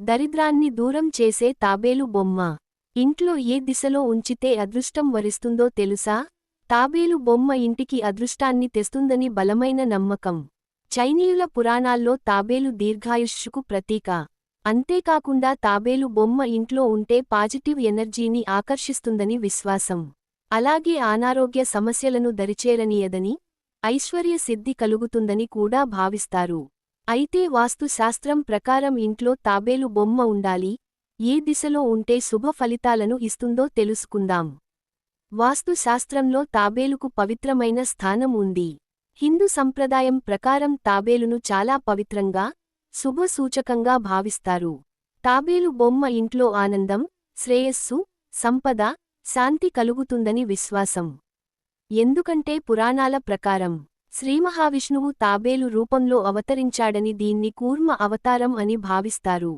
దరిద్రాన్ని దూరం చేసే తాబేలు బొమ్మ. ఇంట్లో ఏ దిశలో ఉంచితే అదృష్టం వరిస్తుందో తెలుసా? తాబేలు బొమ్మ ఇంటికి అదృష్టాన్ని తెస్తుందని బలమైన నమ్మకం. చైనీయుల పురాణాల్లో తాబేలు దీర్ఘాయుష్కు ప్రతీక. అంతేకాకుండా తాబేలు బొమ్మ ఇంట్లో ఉంటే పాజిటివ్ ఎనర్జీని ఆకర్షిస్తుందని విశ్వాసం. అలాగే అనారోగ్య సమస్యలను దరిచేరనీయదని ఐశ్వర్య సిద్ధి కలుగుతుందని కూడా భావిస్తారు. అయితే వాస్తుశాస్త్రం ప్రకారం ఇంట్లో తాబేలు బొమ్మ ఉండాలి ఏ దిశలో ఉంటే శుభ ఫలితాలను ఇస్తుందో తెలుసుకుందాం. వాస్తుశాస్త్రంలో తాబేలుకు పవిత్రమైన స్థానం ఉంది. హిందూ సంప్రదాయం ప్రకారం తాబేలును చాలా పవిత్రంగా శుభసూచకంగా భావిస్తారు. తాబేలు బొమ్మ ఇంట్లో ఆనందం శ్రేయస్సు సంపద శాంతి కలుగుతుందని విశ్వాసం. ఎందుకంటే పురాణాల ప్రకారం శ్రీమహావిష్ణువు తాబేలు రూపంలో అవతరించాడని దీన్ని కూర్మ అవతారం అని భావిస్తారు.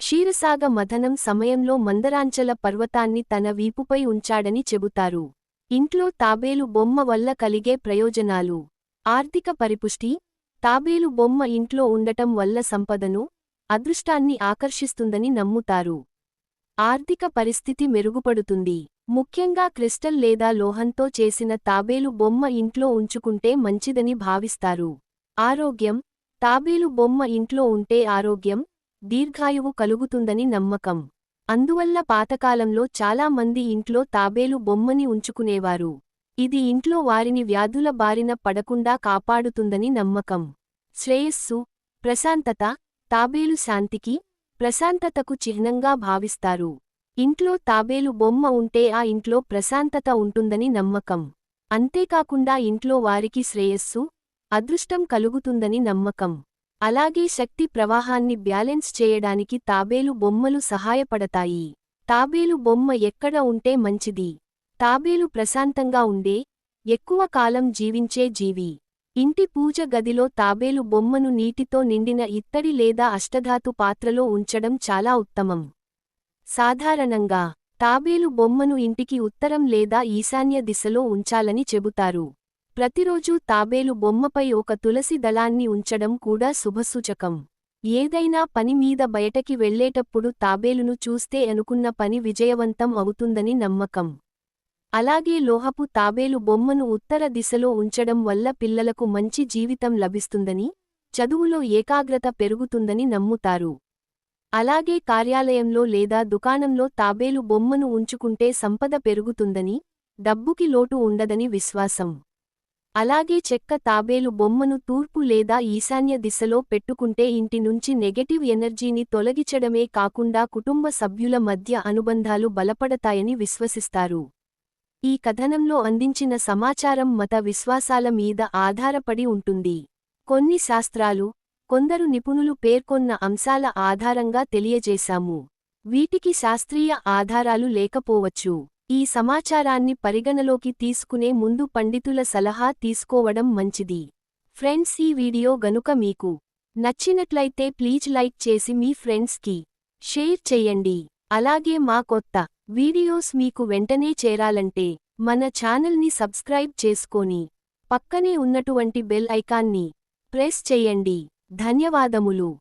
క్షీరసాగ మథనం సమయంలో మందరాంచల పర్వతాన్ని తన వీపుపై ఉంచాడని చెబుతారు. ఇంట్లో తాబేలు బొమ్మ వల్ల కలిగే ప్రయోజనాలు. ఆర్థిక పరిపుష్టి. తాబేలు బొమ్మ ఇంట్లో ఉండటం వల్ల సంపదను అదృష్టాన్ని ఆకర్షిస్తుందని నమ్ముతారు. ఆర్థిక పరిస్థితి మెరుగుపడుతుంది. ముఖ్యంగా క్రిస్టల్ లేదా లోహంతో చేసిన తాబేలు బొమ్మ ఇంట్లో ఉంచుకుంటే మంచిదని భావిస్తారు. ఆరోగ్యం. తాబేలు బొమ్మ ఇంట్లో ఉంటే ఆరోగ్యం దీర్ఘాయువు కలుగుతుందని నమ్మకం. అందువల్ల పాతకాలంలో చాలా మంది ఇంట్లో తాబేలు బొమ్మని ఉంచుకునేవారు. ఇది ఇంట్లో వారిని వ్యాధుల బారిన పడకుండా కాపాడుతుందని నమ్మకం. శ్రేయస్సు. ప్రశాంతత. తాబేలు శాంతికి ప్రశాంతతకు చిహ్నంగా భావిస్తారు. ఇంట్లో తాబేలు బొమ్మ ఉంటే ఆ ఇంట్లో ప్రశాంతత ఉంటుందని నమ్మకం. అంతేకాకుండా ఇంట్లో వారికి శ్రేయస్సు అదృష్టం కలుగుతుందని నమ్మకం. అలాగే శక్తి ప్రవాహాన్ని బ్యాలెన్స్ చేయడానికి తాబేలు బొమ్మలు సహాయపడతాయి. తాబేలు బొమ్మ ఎక్కడ ఉంటే మంచిది? తాబేలు ప్రశాంతంగా ఉండే ఎక్కువ కాలం జీవించే జీవి. ఇంటి పూజ గదిలో తాబేలు బొమ్మను నీటితో నిండిన ఇత్తడి లేదా అష్టధాతు పాత్రలో ఉంచడం చాలా ఉత్తమం. సాధారణంగా తాబేలు బొమ్మను ఇంటికి ఉత్తరం లేదా ఈశాన్య దిశలో ఉంచాలని చెబుతారు. ప్రతిరోజూ తాబేలు బొమ్మపై ఒక తులసి దళాన్ని ఉంచడం కూడా శుభసూచకం. ఏదైనా పని మీద బయటకి వెళ్ళేటప్పుడు తాబేలును చూస్తే అనుకున్న పని విజయవంతం అవుతుందని నమ్మకం. అలాగే లోహపు తాబేలు బొమ్మను ఉత్తర దిశలో ఉంచడం వల్ల పిల్లలకు మంచి జీవితం లభిస్తుందని చదువులో ఏకాగ్రత పెరుగుతుందని నమ్ముతారు. అలాగే కార్యాలయంలో లేదా దుకాణంలో తాబేలు బొమ్మను ఉంచుకుంటే సంపద పెరుగుతుందని డబ్బుకి లోటు ఉండదని విశ్వాసం. అలాగే చెక్క తాబేలు బొమ్మను తూర్పు లేదా ఈశాన్య దిశలో పెట్టుకుంటే ఇంటి నుంచి నెగటివ్ ఎనర్జీని తొలగించడమే కాకుండా కుటుంబ సభ్యుల మధ్య అనుబంధాలు బలపడతాయని విశ్వసిస్తారు. ఈ కథనంలో అందించిన సమాచారం మత విశ్వాసాల మీద ఆధారపడి ఉంటుంది. కొన్ని శాస్త్రాలు కొందరు నిపుణులు పేర్కొన్న అంశాల ఆధారంగా తెలియజేశాము. వీటికి శాస్త్రీయ ఆధారాలు లేకపోవచ్చు. ఈ సమాచారాన్ని పరిగణలోకి తీసుకునే ముందు పండితుల సలహా తీసుకోవడం మంచిది. ఫ్రెండ్స్ ఈ వీడియో గనుక మీకు నచ్చినట్లయితే ప్లీజ్ లైక్ చేసి మీ ఫ్రెండ్స్కి షేర్ చెయ్యండి అలాగే మా కొత్త వీడియోస్ మీకు వెంటనే చేరాలంటే మన ఛానల్ని సబ్స్క్రైబ్ చేసుకొని పక్కనే ఉన్నటువంటి బెల్ ఐకాన్ని ప్రెస్ చెయ్యండి ధన్యవాదములు.